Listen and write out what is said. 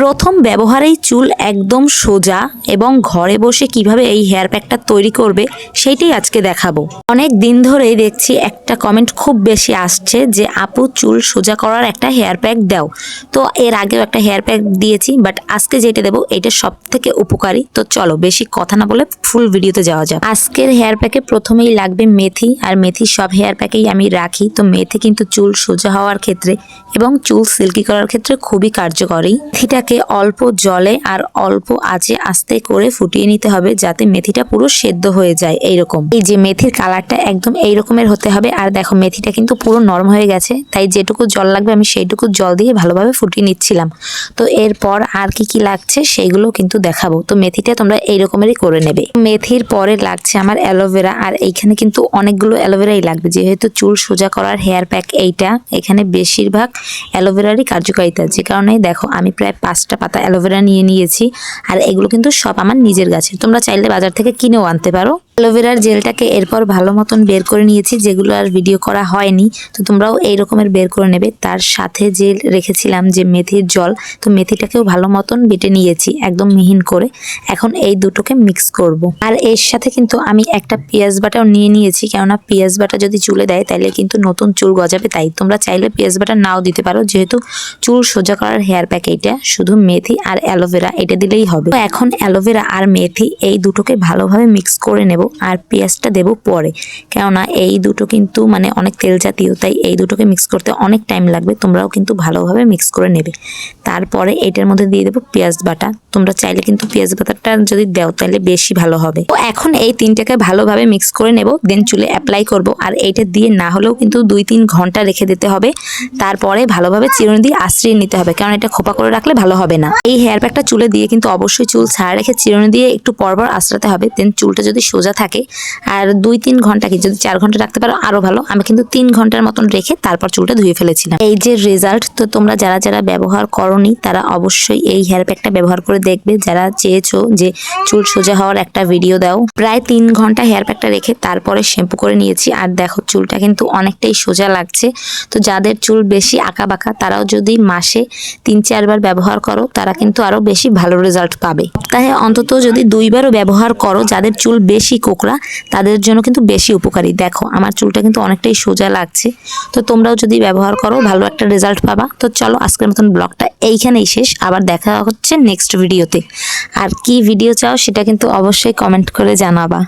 প্রথম ব্যবহারেই চুল একদম সোজা এবং ঘরে বসে কীভাবে এই হেয়ার প্যাকটা তৈরি করবে সেইটাই আজকে দেখাবো। অনেক দিন ধরেই দেখছি একটা কমেন্ট খুব বেশি আসছে যে, আপু, চুল সোজা করার একটা হেয়ার প্যাক দাও। তো এর আগেও একটা হেয়ার প্যাক দিয়েছি বাট আজকে যেটা দেবো, এটা সব থেকে উপকারী। তো চলো, বেশি কথা না বলে ফুল ভিডিওতে যাওয়া যাক। আজকের হেয়ার প্যাকে প্রথমেই লাগবে মেথি, আর মেথি সব হেয়ার প্যাকেই আমি রাখি। তো মেথি কিন্তু চুল সোজা হওয়ার ক্ষেত্রে এবং চুল সিল্কি করার ক্ষেত্রে খুবই কার্যকরী। মেথিটাকে অল্প জলে আর অল্প আঁচে আস্তে করে ফুটিয়ে নিতে হবে যাতে মেথিটা পুরো সেদ্ধ হয়ে যায় এইরকম। এই যে মেথির কালারটা একদম এই রকমের হতে হবে আর দেখো মেথিটা কিন্তু পুরো নরম হয়ে গেছে, তাই যেটুকু জল লাগবে আমি সেইটুকু জল দিয়ে ভালোভাবে ফুটিয়ে নিচ্ছিলাম। তো এরপর আর কি কি লাগছে সেইগুলো কিন্তু দেখাবো। তো মেথিটা তোমরা এই রকমেরই করে নেবে। মেথির পরে লাগছে আমার অ্যালোভেরা আর এইখানে কিন্তু অনেকগুলো অ্যালোভেরাই লাগবে, যেহেতু চুল সোজা করার হেয়ার প্যাক এইটা। এখানে বেশিরভাগ অ্যালোভেরারই কার্যকারিতা, যে কারণে দেখো আমি প্রায় পাঁচটা পাতা অ্যালোভেরা নিয়ে নিয়েছি। আর এগুলো কিন্তু সব আমার নিজের গাছের। তোমরা চাইলে বাজার থেকে কিনেও আনতে পারো। অ্যালোভেরার জেলটাকে এরপর ভালো মতন বের করে নিয়েছি, যেগুলো আর ভিডিও করা হয়নি। তো তোমরাও এই রকমের বের করে নেবে। তার সাথে যে রেখেছিলাম যে মেথির জল, তো মেথিটাকেও ভালো মতন বেটে নিয়েছি, একদম মিহিন করে। এখন এই দুটোকে মিক্স করব। আর এর সাথে কিন্তু আমি একটা পেঁয়াজ বাটাও নিয়ে নিয়েছি, কেননা পেঁয়াজ বাটা যদি চুলে দেয় তাহলে কিন্তু নতুন চুল গজাবে। তাই তোমরা চাইলে পেঁয়াজ বাটা নাও দিতে পারো, যেহেতু চুল সোজা করার হেয়ার প্যাক এইটা, শুধু মেথি আর অ্যালোভেরা এটা দিলেই হবে। তো এখন অ্যালোভেরা আর মেথি এই দুটোকে ভালোভাবে মিক্স করে নেব। আর পেঁয়াজটা দেব পরে। কেননা এই দুটো কিন্তু মানে অনেক তেল জাতীয়, তাই এই দুটোকে মিক্স করতে অনেক টাইম লাগবে, তোমরাও কিন্তু ভালোভাবে মিক্স করে নেবে। তারপরে এটার মধ্যে দিয়ে দেবো পেঁয়াজ বাটা। তোমরা চাইলে কিন্তু পেঁয়াজ বাটাটা যদি দাও, তাহলে বেশি ভালো হবে। তো এখন এই তিনটাকে ভালোভাবে মিক্স করে নেব দেন চুলে অ্যাপ্লাই করব। আর এইটা দিয়ে না হলেও কিন্তু দুই তিন ঘণ্টা রেখে দিতে হবে। তারপরে ভালোভাবে চিরুনি দিয়ে আশ্রিয়ে নিতে হবে, কারণ এটা খোপা করে রাখলে ভালো হবে না। এই হেয়ার প্যাকটা চুলে দিয়ে কিন্তু অবশ্যই চুল ছাড়া রেখে চিরুনি দিয়ে একটু পরপর আশ্রাতে হবে। দেন চুলটা যদি সোজা থাকে, আর দুই তিন ঘণ্টা কি, যদি চার ঘণ্টা রাখতে পারো, আরও ভালো। আমি কিন্তু তিন ঘণ্টার মতন রেখে তারপর চুলটা ধুয়ে ফেলেছিলাম। এই যে রেজাল্ট তো তোমরা যারা যারা ব্যবহার করনি, তারা অবশ্যই এই হেয়ার প্যাকটা ব্যবহার করে দেখবে যারা চেয়েছো যে চুল সোজা হওয়ার একটা ভিডিও দাও। প্রায় তিন ঘণ্টা হেয়ার প্যাকটা রেখে তারপরে শ্যাম্পু করে নিয়েছি। আর দেখো, চুলটা কিন্তু অনেকটাই সোজা লাগছে। তো যাদের চুল বেশি আঁকা বাঁকা তারাও যদি মাসে তিন চারবার ব্যবহার করো, তারা কিন্তু আরও বেশি ভালো রেজাল্ট পাবে। তাই অন্তত যদি দুইবারও ব্যবহার করো, যাদের চুল বেশি কোকড়া, তাদের জন্য কিন্তু বেশি উপকারী। দেখো, আমার চুলটা কিন্তু অনেকটাই সোজা লাগছে। তো তোমরাও যদি ব্যবহার করো, ভালো একটা রেজাল্ট পাবা। তো চলো, আজকের মতন ব্লগটা এইখানেই শেষ। আবার দেখা হচ্ছে নেক্সট ভিডিওতে। আর কি ভিডিও চাও সেটা কিন্তু অবশ্যই কমেন্ট করে জানাবা।